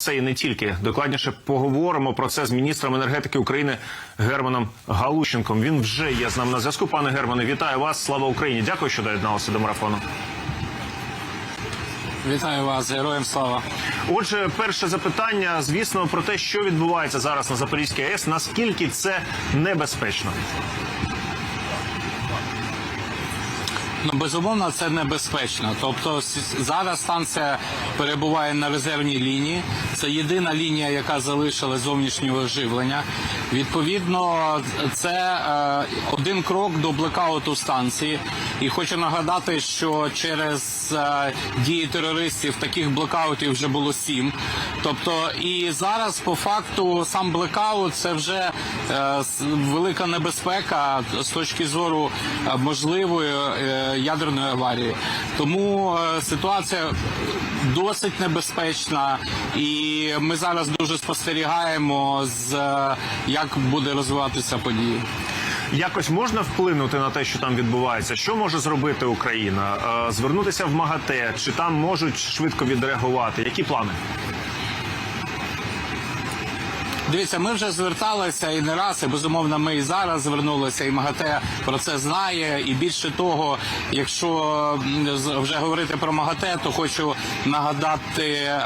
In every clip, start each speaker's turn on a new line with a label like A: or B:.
A: Це і не тільки докладніше поговоримо про це з міністром енергетики України Германом Галущенком. Він вже є з нами на зв'язку. Пане Германе, вітаю вас! Слава Україні! Дякую, що доєдналися до марафону.
B: Вітаю вас, героям слава.
A: Отже, перше запитання, звісно, про те, що відбувається зараз на Запорізькій АЕС. Наскільки це небезпечно?
B: Ну безумовно, це небезпечно. Тобто зараз станція перебуває на резервній лінії. Це єдина лінія, яка залишила зовнішнього живлення. Відповідно, це е, один крок до блекауту станції. І хочу нагадати, що через е, дії терористів таких блекаутів вже було сім. Тобто, і зараз по факту сам блекаут це вже е, велика небезпека з точки зору е, можливої ядерної аварії. Тому ситуація досить небезпечна, і ми зараз дуже спостерігаємо з як буде розвиватися події.
A: Якось можна вплинути на те, що там відбувається? Що може зробити Україна? Е, Звернутися в МАГАТЕ? Чи там можуть швидко відреагувати? Які плани?
B: Дивіться, ми вже зверталися і не раз, і безумовно, ми і зараз звернулися, і МАГАТЕ про це знає. І більше того, якщо вже говорити про МАГАТЕ, то хочу нагадати е,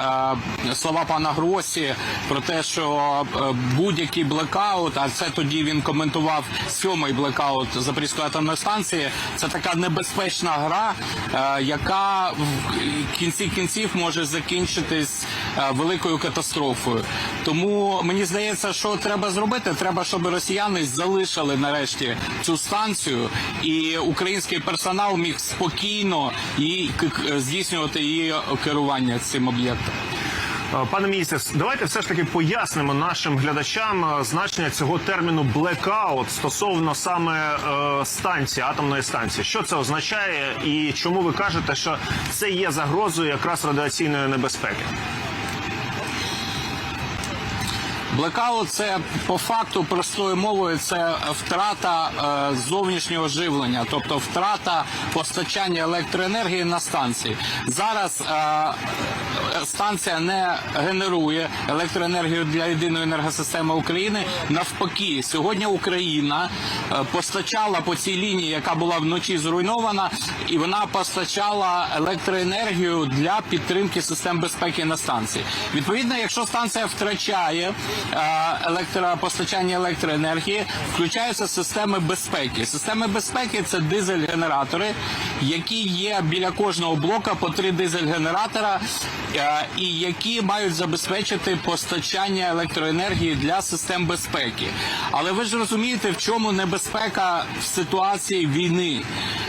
B: слова пана Гросі про те, що е, будь-який блекаут, а це тоді він коментував сьомий блекаут Запорізької атомної станції. Це така небезпечна гра, е, яка в кінці кінців може закінчитись великою катастрофою. Тому мені здається, що треба зробити. Треба, щоб росіяни залишили нарешті цю станцію, і український персонал міг спокійно і здійснювати її керування цим об'єктом.
A: Е, Пане міністр, давайте все ж таки пояснимо нашим глядачам е, значення цього терміну блекаут стосовно саме е, станції, атомної станції. Що це означає, і чому ви кажете, що це є загрозою якраз радіаційної небезпеки?
B: Блекаут це по факту простою мовою це втрата е, зовнішнього живлення, тобто втрата постачання електроенергії на станції. Зараз е, станція не генерує електроенергію для єдиної енергосистеми України. Навпаки, сьогодні Україна е, постачала по цій лінії, яка була вночі зруйнована, і вона постачала електроенергію для підтримки систем безпеки на станції. Відповідно, якщо станція втрачає електропостачання електроенергії, включаються системи безпеки. Системи безпеки це дизель-генератори, які є біля кожного блока по три дизель-генератора, е, і які мають забезпечити постачання електроенергії для систем безпеки. Але ви ж розумієте, в чому небезпека в ситуації війни,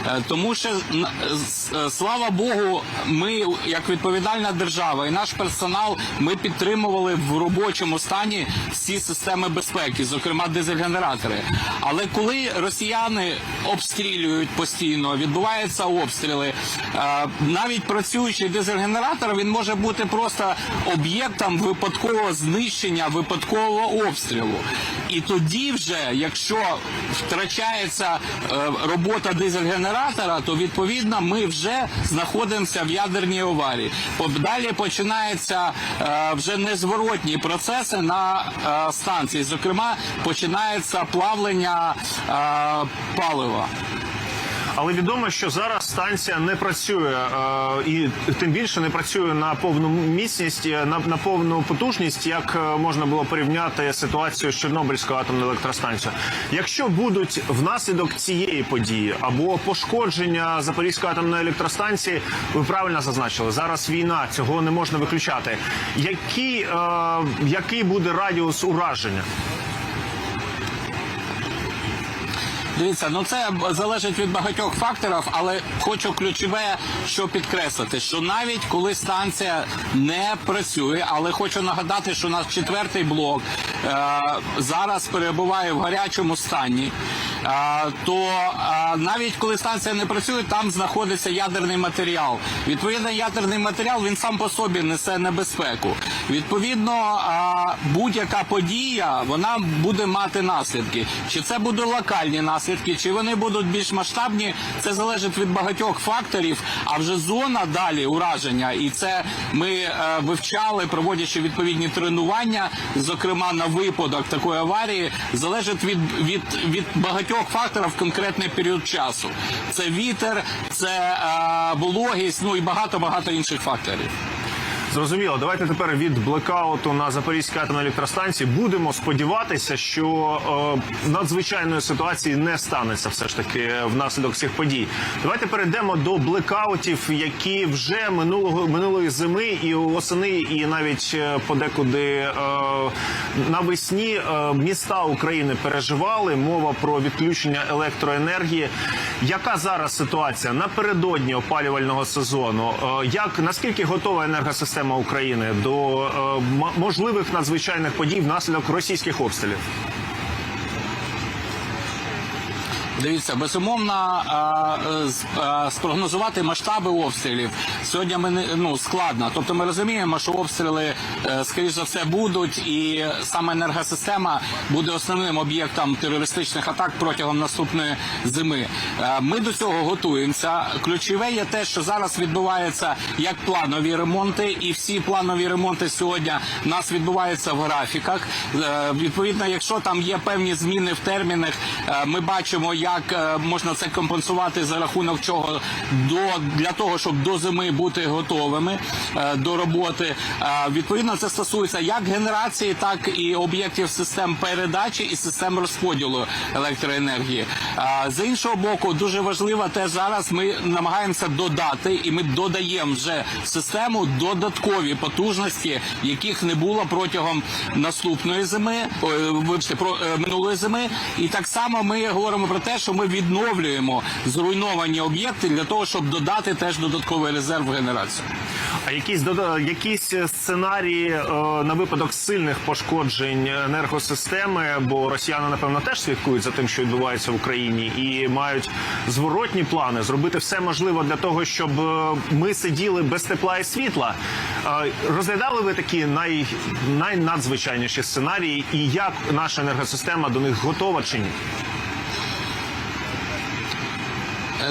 B: Е, тому що е, слава Богу, ми як відповідальна держава і наш персонал ми підтримували в робочому стані всі системи безпеки, зокрема дизель-генератори. Але коли росіяни обстрілюють постійно, відбуваються обстріли, е, навіть працюючий дизель-генератор він може бути просто об'єктом випадкового знищення, випадкового обстрілу. І тоді, вже, якщо втрачається е, робота дизель-генератора, то відповідно ми вже знаходимося в ядерній аварії. Далі починаються е, вже незворотні процеси на е, станції. Зокрема, починається плавлення е, палива.
A: Але відомо, що зараз станція не працює е, і тим більше не працює на повну міцність, е, на, на повну потужність, як е, можна було порівняти ситуацію з Чорнобильською атомною електростанцією. Якщо будуть внаслідок цієї події або пошкодження Запорізької атомної електростанції, ви правильно зазначили, зараз війна цього не можна виключати. Який, е, який буде радіус ураження?
B: Дивіться, ну це залежить від багатьох факторів, але хочу ключове, що підкреслити, що навіть коли станція не працює, але хочу нагадати, що наш четвертий блок е, зараз перебуває в гарячому стані. е, То е, навіть коли станція не працює, там знаходиться ядерний матеріал. Відповідно, ядерний матеріал він сам по собі несе небезпеку. Відповідно, е, будь-яка подія вона буде мати наслідки. Чи це буде локальні наслідки? Наслідки, чи вони будуть більш масштабні, це залежить від багатьох факторів. А вже зона далі ураження, і це ми е, вивчали, проводячи відповідні тренування, зокрема на випадок такої аварії, залежить від, від, від багатьох факторів в конкретний період часу. Це вітер, це е, вологість, ну і багато багато інших факторів.
A: Зрозуміло, давайте тепер від блекауту на Запорізькій атомній електростанції будемо сподіватися, що е, надзвичайної ситуації не станеться все ж таки внаслідок цих подій. Давайте перейдемо до блекаутів, які вже минулого минулої зими і осени, і навіть е, подекуди е, навесні е, міста України переживали. Мова про відключення електроенергії. Яка зараз ситуація напередодні опалювального сезону? Е, Як наскільки готова енергосистема України до е, можливих надзвичайних подій внаслідок російських обстрілів?
B: Дивіться, безумовно, е, спрогнозувати масштаби обстрілів сьогодні ми не ну складно. Тобто ми розуміємо, що обстріли е, скоріш за все будуть, і саме енергосистема буде основним об'єктом терористичних атак протягом наступної зими. Е, Ми до цього готуємося. Ключове є те, що зараз відбуваються як планові ремонти, і всі планові ремонти сьогодні в нас відбуваються в графіках. Відповідно, якщо там є певні зміни в термінах, ми бачимо, як е, можна це компенсувати за рахунок чого до для того, щоб до зими бути готовими е, до роботи. Е, Відповідно, це стосується як генерації, так і об'єктів систем передачі і систем розподілу електроенергії. З іншого боку, дуже важливо те зараз. Ми намагаємося додати, і ми додаємо вже в систему додаткові потужності, яких не було протягом наступної зими, вибачте, про минулої зими. І так само ми говоримо про те, що ми відновлюємо зруйновані об'єкти для того, щоб додати теж додатковий резерв в генерацію.
A: А якісь якісь сценарії е, на випадок сильних пошкоджень енергосистеми? Бо росіяни напевно теж слідкують за тим, що відбувається в Україні, і мають зворотні плани зробити все можливе для того, щоб е, ми сиділи без тепла і світла. Е, Розглядали ви такі най, найнадзвичайніші сценарії, і як наша енергосистема до них готова чи ні?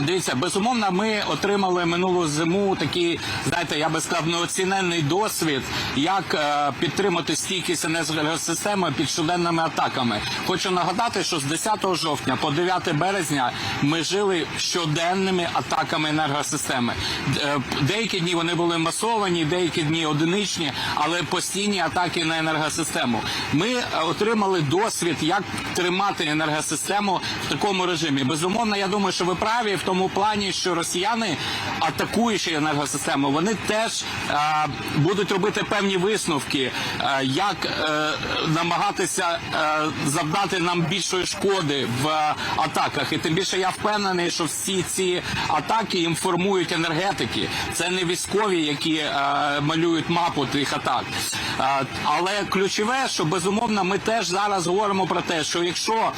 B: Дивіться, безумовно, ми отримали минулу зиму такий, знаєте, я би сказав, неоціненний досвід, як е, підтримати стійкість енергосистеми під щоденними атаками. Хочу нагадати, що з 10 жовтня по 9 березня ми жили щоденними атаками енергосистеми. Е, Деякі дні вони були масовані, деякі дні одиничні, але постійні атаки на енергосистему. Ми е, отримали досвід, як тримати енергосистему в такому режимі. Безумовно, я думаю, що ви праві тому плані, що росіяни, атакуючи енергосистему, вони теж е, будуть робити певні висновки, е, як е, намагатися е, завдати нам більшої шкоди в е, атаках. І тим більше я впевнений, що всі ці атаки інформують енергетики. Це не військові, які е, малюють мапу тих атак. Е, але ключове, що безумовно ми теж зараз говоримо про те, що якщо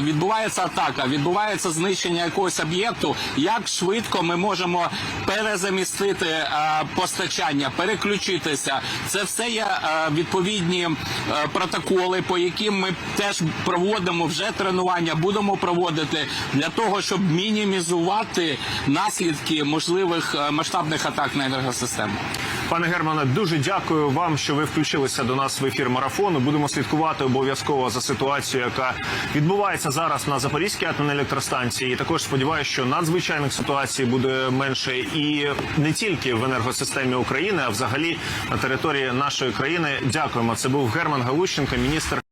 B: відбувається атака, відбувається знищення якогось об'єкту, як швидко ми можемо перезамістити е, постачання, переключитися. Це все є е, відповідні е, протоколи, по яким ми теж проводимо вже тренування, будемо проводити для того, щоб мінімізувати наслідки можливих масштабних атак на енергосистему.
A: Пане Германе, дуже дякую вам, що ви включилися до нас в ефір марафону. Будемо слідкувати обов'язково за ситуацією, яка відбувається зараз на Запорізькій атомній електростанції. І також сподіваюся, що надзвичайних ситуацій буде менше і не тільки в енергосистемі України, а взагалі на території нашої країни. Дякуємо. Це був Герман Галущенко, міністр.